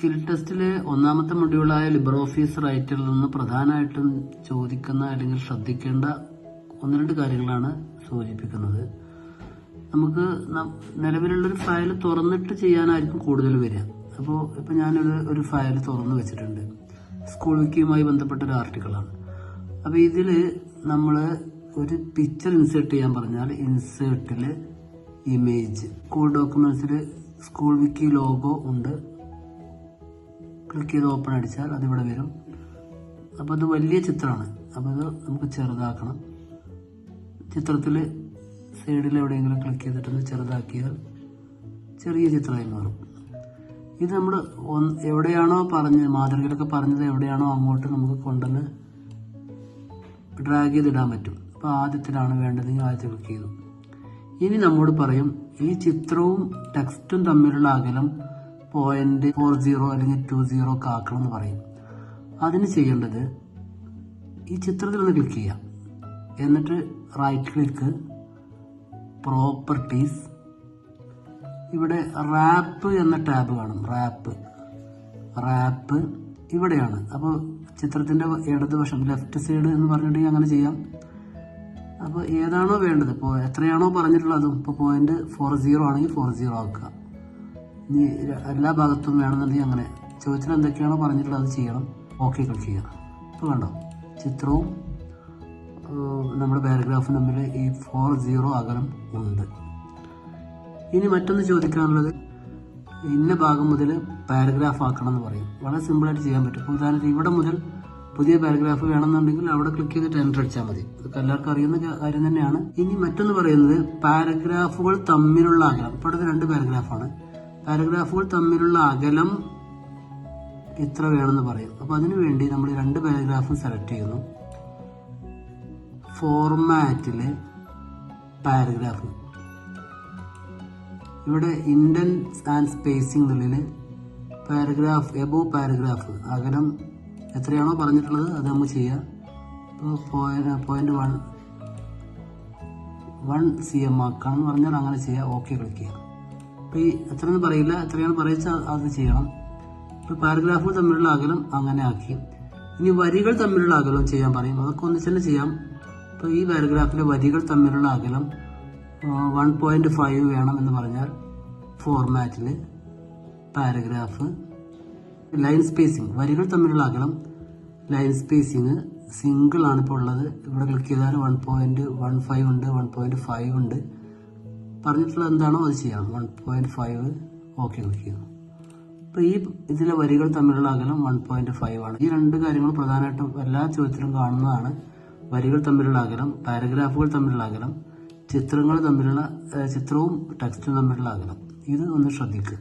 Skill ടെസ്റ്റിലെ ഒന്നാമത്തെ മൊഡ്യൂളായ Libre Office റൈറ്റിൽ നിന്ന് പ്രധാനമായിട്ടും ചോദിക്കുന്ന അല്ലെങ്കിൽ ശ്രദ്ധിക്കേണ്ട ഒന്ന് രണ്ട് കാര്യങ്ങളാണ് സൂചിപ്പിക്കുന്നത്. നമുക്ക് നിലവിലുള്ളൊരു ഫയൽ തുറന്നിട്ട് ചെയ്യാനായിരിക്കും കൂടുതൽ വരിക. അപ്പോൾ ഇപ്പം ഞാനൊരു ഒരു ഫയൽ തുറന്നു വെച്ചിട്ടുണ്ട്. സ്കൂൾ വിക്കിയുമായി ബന്ധപ്പെട്ട ഒരു ആർട്ടിക്കിളാണ് അപ്പോൾ ഇതിൽ നമ്മൾ ഒരു പിക്ചർ ഇൻസേർട്ട് ചെയ്യാൻ പറഞ്ഞാൽ ഇൻസേർട്ടിൽ ഇമേജ് സ്കൂൾ ഡോക്യുമെന്റ്സിൽ സ്കൂൾ വിക്കി ലോഗോ ഉണ്ട്. ക്ലിക്ക് ചെയ്ത് ഓപ്പൺ അടിച്ചാൽ അതിവിടെ വരും. അപ്പോൾ അത് വലിയ ചിത്രമാണ്. അപ്പോൾ അത് നമുക്ക് ചെറുതാക്കണം. ചിത്രത്തിൽ സൈഡിൽ എവിടെയെങ്കിലും ക്ലിക്ക് ചെയ്തിട്ടൊന്ന് ചെറുതാക്കിയാൽ ചെറിയ ചിത്രമായി മാറും. ഇത് നമ്മൾ എവിടെയാണോ പറഞ്ഞത് മാതൃകയിലൊക്കെ പറഞ്ഞത് എവിടെയാണോ അങ്ങോട്ട് നമുക്ക് കൊണ്ടുവന്ന് ഡ്രാഗ് ചെയ്തിടാൻ പറ്റും. അപ്പോൾ ആദ്യത്തിലാണ് വേണ്ടതെങ്കിൽ ആദ്യത്തെ ക്ലിക്ക് ചെയ്തു. ഇനി നമ്മോട് പറയും ഈ ചിത്രവും ടെക്സ്റ്റും തമ്മിലുള്ള അകലം പോയിന്റ് ഫോർ സീറോ അല്ലെങ്കിൽ ടു സീറോ ഒക്കെ ആക്കണം എന്ന് പറയും. അതിന് ചെയ്യേണ്ടത് ഈ ചിത്രത്തിൽ ഒന്ന് ക്ലിക്ക് ചെയ്യാം. എന്നിട്ട് റൈറ്റ് ക്ലിക്ക് പ്രോപ്പർട്ടീസ് ഇവിടെ റാപ്പ് എന്ന ടാബ് കാണും. റാപ്പ് റാപ്പ് ഇവിടെയാണ്. അപ്പോൾ ചിത്രത്തിന്റെ ഇടതുവശം ലെഫ്റ്റ് സൈഡ് എന്ന് പറഞ്ഞിട്ടുണ്ടെങ്കിൽ അങ്ങനെ ചെയ്യാം. അപ്പോൾ ഏതാണോ വേണ്ടത്? ഇപ്പോൾ എത്രയാണോ പറഞ്ഞിട്ടുള്ളത് ഇപ്പോൾ പോയിന്റ് ഫോർ സീറോ ആണെങ്കിൽ ഫോർ സീറോ ആക്കുക. ഇനി എല്ലാ ഭാഗത്തും വേണമെന്നുണ്ടെങ്കിൽ അങ്ങനെ ചോദ്യത്തിൽ എന്തൊക്കെയാണോ പറഞ്ഞിട്ടുള്ളത് അത് ചെയ്യണം. ഓക്കെ ക്ലിക്ക് ചെയ്യുക. ഇപ്പോൾ കണ്ടോ? ചിത്രവും നമ്മുടെ പാരഗ്രാഫും തമ്മിൽ ഈ ഫോർ സീറോ അകലം ഉണ്ട്. ഇനി മറ്റൊന്ന് ചോദിക്കാനുള്ളത് ഇന്ന ഭാഗം മുതൽ പാരഗ്രാഫ് ആക്കണം എന്ന് പറയും. വളരെ സിമ്പിളായിട്ട് ചെയ്യാൻ പറ്റും. ഇപ്പോൾ ഉദാഹരണത്തിന് ഇവിടെ മുതൽ പുതിയ പാരഗ്രാഫ് വേണമെന്നുണ്ടെങ്കിൽ അവിടെ ക്ലിക്ക് ചെയ്തിട്ട് എന്റർ അടിച്ചാൽ മതി. അതൊക്കെ എല്ലാവർക്കും അറിയുന്ന കാര്യം തന്നെയാണ്. ഇനി മറ്റൊന്ന് പറയുന്നത് പാരഗ്രാഫുകൾ തമ്മിലുള്ള അകലം. ഇപ്പോഴത്തെ രണ്ട് പാരഗ്രാഫാണ് പാരഗ്രാഫുകൾ തമ്മിലുള്ള അകലം എത്ര വേണമെന്ന് പറയും. അപ്പോൾ അതിനു വേണ്ടി നമ്മൾ രണ്ട് പാരഗ്രാഫും സെലക്ട് ചെയ്യുന്നു. ഫോർമാറ്റിൽ പാരഗ്രാഫ് ഇവിടെ ഇൻഡൻസ് ആൻഡ് എന്നുള്ളിൽ പാരഗ്രാഫ് എബോ പാരഗ്രാഫ് അകലം എത്രയാണോ പറഞ്ഞിട്ടുള്ളത് അത് നമ്മൾ ചെയ്യുക ഇപ്പോൾ point one one C M ആക്കണം എന്ന് പറഞ്ഞാൽ അങ്ങനെ ചെയ്യുക ഓക്കെ ക്ലിക്ക് ചെയ്യുക അപ്പോൾ ഈ എത്രയെന്ന് പറയില്ല എത്രയാണ് പറയിച്ചാൽ അത് ചെയ്യണം. ഇപ്പോൾ പാരഗ്രാഫുകൾ തമ്മിലുള്ള അകലം അങ്ങനെ ആക്കി. ഇനി വരികൾ തമ്മിലുള്ള അകലം ചെയ്യാൻ പറയും. അതൊക്കെ ഒന്നിച്ച് തന്നെ ചെയ്യാം? ഇപ്പോൾ ഈ പാരഗ്രാഫിലെ വരികൾ തമ്മിലുള്ള അകലം വൺ പോയിന്റ് ഫൈവ് വേണം എന്ന് പറഞ്ഞാൽ ഫോർമാറ്റിൽ പാരഗ്രാഫ് ലൈൻ സ്പേസിങ് വരികൾ തമ്മിലുള്ള അകലം ലൈൻ സ്പേസിങ് സിംഗിൾ ആണ് ഇപ്പോൾ ഉള്ളത്. ഇവിടെ ക്ലിക്ക് ചെയ്താൽ വൺ പോയിന്റ് വൺ ഫൈവ് ഉണ്ട് വൺ പോയിന്റ് ഫൈവ് ഉണ്ട്. പറഞ്ഞിട്ടുള്ളത് എന്താണോ അത് ചെയ്യാം. One point five okay click ചെയ്യുന്നു അപ്പോൾ ഈ ഇതിലെ വരികൾ തമ്മിലുള്ള അകലം വൺ പോയിന്റ് ഫൈവ് ആണ്. ഈ രണ്ട് കാര്യങ്ങൾ പ്രധാനമായിട്ടും എല്ലാ ചോദ്യത്തിലും കാണുന്നതാണ്. വരികൾ തമ്മിലുള്ള അകലം പാരഗ്രാഫുകൾ തമ്മിലുള്ള അകലം ചിത്രങ്ങൾ തമ്മിലുള്ള ചിത്രവും ടെക്സ്റ്റും തമ്മിലുള്ള അകലം. ഇത് ഒന്ന് ശ്രദ്ധിക്കുക